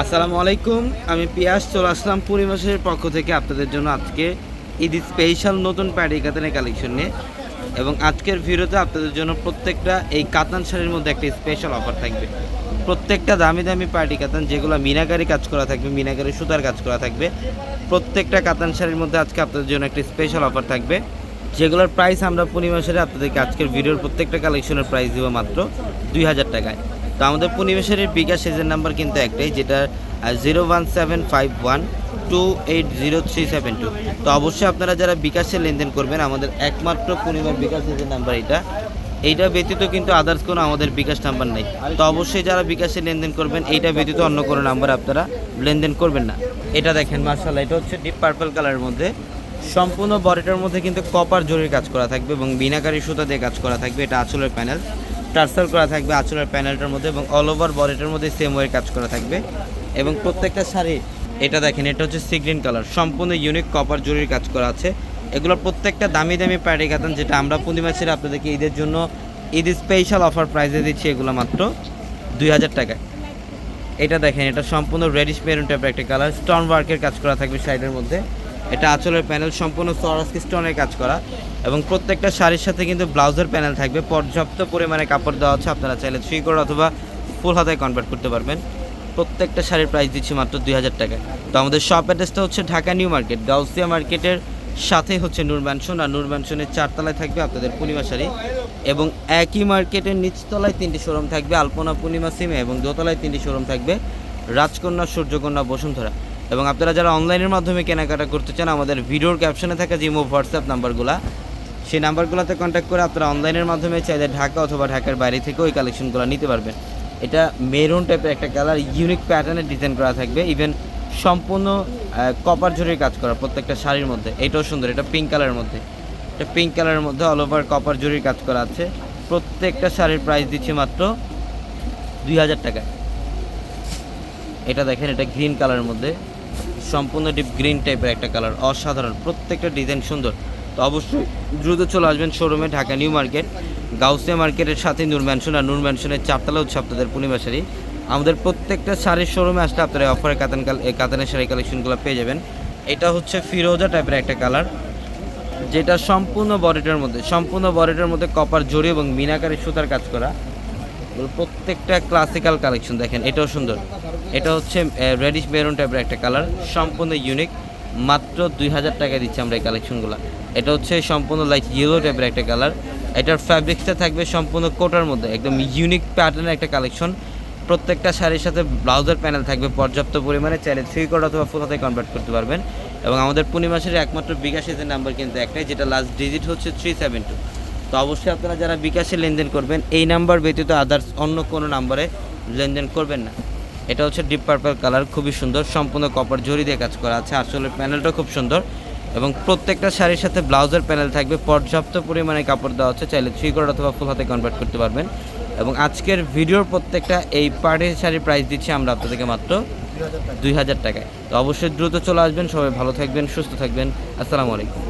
আসসালামু আলাইকুম, আমি পিয়াস, চলে আসলাম পরিবেশের পক্ষ থেকে আপনাদের জন্য আজকে ঈদ স্পেশাল নতুন প্যাডি কাতানের কালেকশন নিয়ে। এবং আজকের ভিডিওতে আপনাদের জন্য প্রত্যেকটা এই কাতান শাড়ির মধ্যে একটা স্পেশাল অফার থাকবে। প্রত্যেকটা দামি দামি পার্টি কাতান, যেগুলো মিনাকারি কাজ করা থাকবে, মিনাকারি সুতার কাজ করা থাকবে, প্রত্যেকটা কাতান শাড়ির মধ্যে আজকে আপনাদের জন্য একটা স্পেশাল অফার থাকবে। যেগুলোর প্রাইস আমরা পূর্ণিমাসের আপনাদেরকে আজকের ভিডিওর প্রত্যেকটা কালেকশনের প্রাইস দেবো মাত্র দুই হাজার টাকায়। তো আমাদের পূর্ণিমাসের বিকাশ সেজের নাম্বার কিন্তু একটাই, যেটা zero one seven five one two eight zero three seven two তো অবশ্যই আপনারা যারা বিকাশে লেনদেন করবেন, আমাদের একমাত্র পূর্ণিমার বিকাশ সেজের নাম্বার এটা, এইটা ব্যতীত কিন্তু আদার্স কোনো আমাদের বিকাশ নাম্বার নেই। তো অবশ্যই যারা বিকাশে লেনদেন করবেন, এইটা ব্যতীত অন্য কোনো নাম্বার আপনারা লেনদেন করবেন না। এটা দেখেন মার্শাল্লাহ এটা হচ্ছে ডিপ পার্পল কালারের মধ্যে। সম্পূর্ণ বডিটার মধ্যে কিন্তু কপার জরির কাজ করা থাকবে এবং বিনাকারী সুতা দিয়ে কাজ করা থাকবে, এটা আঁচলের প্যানেল টার্সাল করা থাকবে আঁচলের প্যানেলটার মধ্যে এবং অল ওভার বডিটার মধ্যে সেম ওয়ে কাজ করা থাকবে। এবং প্রত্যেকটা শাড়ি, এটা দেখেন, এটা হচ্ছে সি গ্রিন কালার সম্পূর্ণ ইউনিক কপার জরির কাজ করা আছে। এগুলোর প্রত্যেকটা দামি দামি প্যাডি কাতান যেটা আমরা পূর্ণিমা ছেড়ে আপনাদেরকে ঈদের জন্য ঈদ স্পেশাল অফার প্রাইসে দিচ্ছি এগুলো মাত্র দুই হাজার টাকায়। এটা দেখেন, এটা সম্পূর্ণ রেডিশ মেরুন টাইপের একটা কালার স্টোন ওয়ার্কের কাজ করা থাকবে সাইডের মধ্যে। এটা আঁচলের প্যানেল, সম্পূর্ণ সরাসকি স্টোনের কাজ করা এবং প্রত্যেকটা শাড়ির সাথে কিন্তু ব্লাউজের প্যানেল থাকবে। পর্যাপ্ত পরিমাণে কাপড় দেওয়া আছে, আপনারা চাইলে থ্রি কোড অথবা ফুল হাতায় কনভার্ট করতে পারবেন। প্রত্যেকটা শাড়ির প্রাইস দিচ্ছি মাত্র দুই হাজার টাকা তো আমাদের শপ অ্যাড্রেসটা হচ্ছে ঢাকা নিউ মার্কেট, গাউসিয়া মার্কেটের সাথেই হচ্ছে নূর ম্যানশন আর নূর ম্যানশনের চারতলায় থাকবে আপনাদের পূর্ণিমা শাড়ি। এবং একই মার্কেটের নিচতলায় তিনটি শোরুম থাকবে, আলপনা পূর্ণিমা সিমে এবং দোতলায় তিনটি শোরুম থাকবে রাজকন্যা, সূর্যকন্যা, বসুন্ধরা। এবং আপনারা যারা অনলাইনের মাধ্যমে কেনাকাটা করতে চান, আমাদের ভিডিওর ক্যাপশনে থাকা যে হোয়াটসঅ্যাপ নাম্বারগুলো সেই নাম্বারগুলোতে কন্ট্যাক্ট করে আপনারা অনলাইনের মাধ্যমে চাইলে ঢাকা অথবা ঢাকার বাইরে থেকে ওই কালেকশনগুলো নিতে পারবেন। এটা মেরুন টাইপের একটা কালার ইউনিক প্যাটার্নের ডিজাইন করা থাকবে। ইভেন সম্পূর্ণ কপার জরির কাজ করা প্রত্যেকটা শাড়ির মধ্যে। এটাও সুন্দর, এটা পিঙ্ক কালারের মধ্যে। এটা পিঙ্ক কালারের মধ্যে অল ওভার কপার জরির কাজ করা আছে। প্রত্যেকটা শাড়ির প্রাইস দিচ্ছে মাত্র দুই হাজার টাকা এটা দেখেন, এটা গ্রিন কালারের মধ্যে। সম্পূর্ণ ডিপ গ্রিন টাইপের একটা কালার অসাধারণ, প্রত্যেকটা ডিজাইন সুন্দর। তো অবশ্যই দ্রুত চলে আসবেন শোরুমে ঢাকা নিউ মার্কেট গাউসিয়া মার্কেটের সাথে নূর ম্যানশন আর নূর ম্যানশনের চারতলা হচ্ছে আপনাদের পূর্ণিমা শাড়ি। আমাদের প্রত্যেকটা শাড়ির শোরুমে আসলে আপনারা অফারে কাতান কাতানের শাড়ি কালেকশনগুলো পেয়ে যাবেন। এটা হচ্ছে ফিরোজা টাইপের একটা কালার যেটা সম্পূর্ণ বডিটার মধ্যে, সম্পূর্ণ বডিটার মধ্যে কপার জড়ি এবং মিনাকারি সুতার কাজ করা। প্রত্যেকটা ক্লাসিক্যাল কালেকশন দেখেন, এটাও সুন্দর। এটা হচ্ছে রেডিশ মেরুন টাইপের একটা কালার সম্পূর্ণ ইউনিক মাত্র দুই হাজার টাকা দিচ্ছি আমরা এই কালেকশনগুলো এটা হচ্ছে সম্পূর্ণ লাইট ইয়েলো টাইপের একটা কালার এটার ফ্যাব্রিক্সটা থাকবে সম্পূর্ণ কোটার মধ্যে, একদম ইউনিক প্যাটার্নের একটা কালেকশন প্রত্যেকটা শাড়ির সাথে ব্লাউজের প্যানেল থাকবে, পর্যাপ্ত পরিমাণে চাইলে থ্রি কোড অথবা ফুল হাতে কনভার্ট করতে পারবেন। এবং আমাদের পূর্ণিমাসের একমাত্র বিকাশের নাম্বার কিন্তু একটাই, যেটা লাস্ট ডিজিট হচ্ছে থ্রি সেভেন টু তো অবশ্যই আপনারা যারা বিকাশে লেনদেন করবেন, এই নাম্বার ব্যতীত আদার্স অন্য কোনো নাম্বারে লেনদেন করবেন না। এটা হচ্ছে ডিপ পার্পল কালার খুবই সুন্দর। সম্পূর্ণ কপার জরি দিয়ে কাজ করা আছে। আসলে প্যানেলটা খুব সুন্দর। এবং প্রত্যেকটা শাড়ির সাথে ব্লাউজের প্যানেল থাকবে। পর্যাপ্ত পরিমাণে কাপড় দেওয়া হচ্ছে। চাইলে থ্রি কোড অথবা ফুল হাতে কনভার্ট করতে পারবেন। এবং আজকের ভিডিওর প্রত্যেকটা এই পার্টি শাড়ির প্রাইস দিচ্ছি আমরা আপনাদেরকে মাত্র দুই হাজার টাকায়। তো অবশ্যই দ্রুত চলে আসবেন। সবাই ভালো থাকবেন, সুস্থ থাকবেন। আসসালামু আলাইকুম।